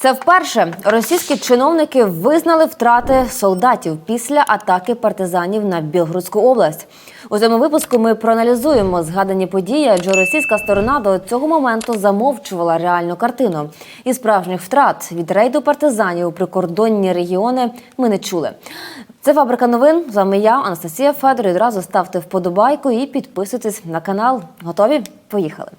Це вперше російські чиновники визнали втрати солдатів після атаки партизанів на Білгородську область. У цьому випуску ми проаналізуємо згадані події, адже російська сторона до цього моменту замовчувала реальну картину. І справжніх втрат від рейду партизанів у прикордонні регіони ми не чули. Це фабрика новин. З вами я, Анастасія Федор. І Одразу ставте вподобайку і підписуйтесь на канал. Готові? Поїхали.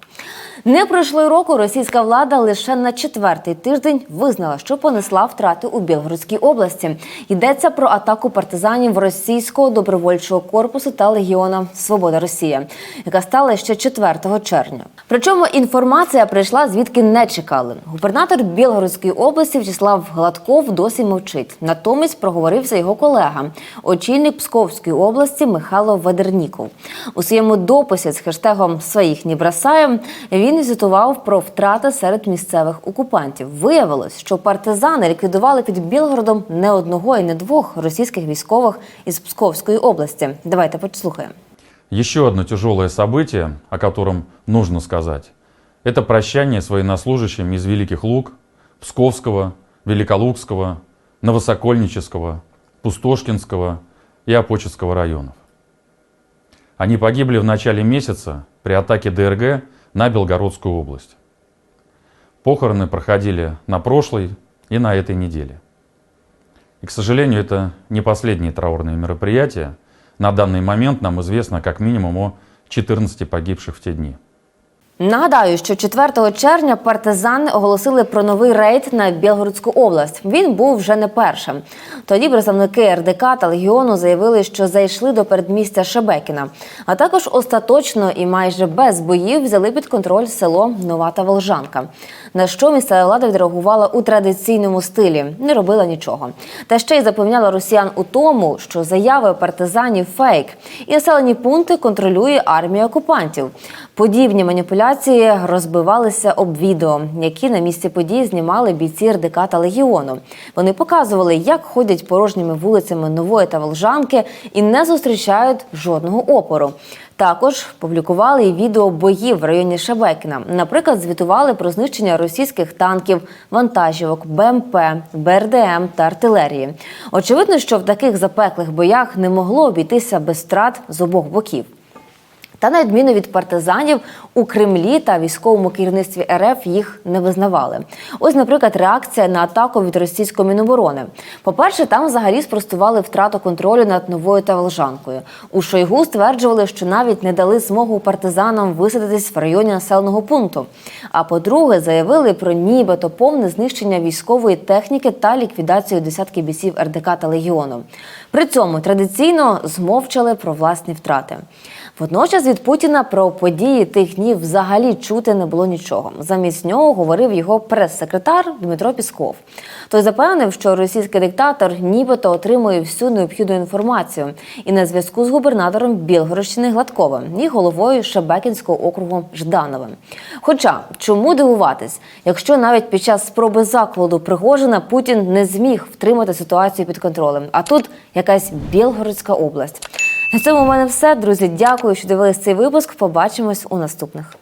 Не пройшло року. Російська влада лише на четвертий тиждень визнала, що понесла втрати у Білгородській області. Йдеться про атаку партизанів російського добровольчого корпусу та легіона Свобода Росія, яка стала ще 4 червня. Причому інформація прийшла звідки не чекали. Губернатор Білгородської області В'ячеслав Гладков досі мовчить. Натомість проговорився його колега, очільник Псковської області Михайло Ведерніков. У своєму дописі з хештегом «Своїх не бросаєм» він звітував про втрати серед місцевих окупантів. Виявилось, що партизани ліквідували під Білгородом не одного і не двох російських військових із Псковської області. Давайте послухаємо. Еще одно тяжелое событие, о котором нужно сказать, это прощание с военнослужащими из Великих Луг, Псковского, Великолукского, Новосокольнического, Пустошкинского и Апочинского районов. Они погибли в начале месяца при атаке ДРГ на Белгородскую область. Похороны проходили на прошлой и на этой неделе. И, к сожалению, это не последние траурные мероприятия. На данный момент нам известно как минимум о 14 погибших в те дни. Нагадаю, що 4 червня партизани оголосили про новий рейд на Білгородську область. Він був вже не першим. Тоді представники РДК та Легіону заявили, що зайшли до передмістя Шебекіна, а також остаточно і майже без боїв взяли під контроль село Нова та Волжанка. На що місцева влада відреагувала у традиційному стилі, не робила нічого. Та ще й запевняла росіян у тому, що заяви партизанів фейк, і населені пункти контролює армія окупантів. Подібні маніпуляції розбивалися об відео, які на місці події знімали бійці РДК та Легіону. Вони показували, як ходять порожніми вулицями Нової та Волжанки і не зустрічають жодного опору. Також публікували і відео боїв в районі Шебекіна. Наприклад, звітували про знищення російських танків, вантажівок, БМП, БРДМ та артилерії. Очевидно, що в таких запеклих боях не могло обійтися без втрат з обох боків. Та на відміну від партизанів у Кремлі та військовому керівництві РФ їх не визнавали. Ось, наприклад, реакція на атаку від російської міноборони. По-перше, там взагалі спростували втрату контролю над новою та Волжанкою. У Шойгу стверджували, що навіть не дали змогу партизанам висадитись в районі населеного пункту. А по-друге, заявили про нібито повне знищення військової техніки та ліквідацію десятки бійців РДК та Легіону. При цьому традиційно змовчали про власні втрати. Водночас від Путіна про події тих днів взагалі чути не було нічого. Замість нього говорив його прес-секретар Дмитро Пісков. Той запевнив, що російський диктатор нібито отримує всю необхідну інформацію і на зв'язку з губернатором Білгородщини Гладковим і головою Шебекінського округу Ждановим. Хоча чому дивуватись, якщо навіть під час спроби закладу Пригожина Путін не зміг втримати ситуацію під контролем, а тут якась Білгородська область. На цьому в мене все, друзі. Дякую, що дивились цей випуск. Побачимось у наступних.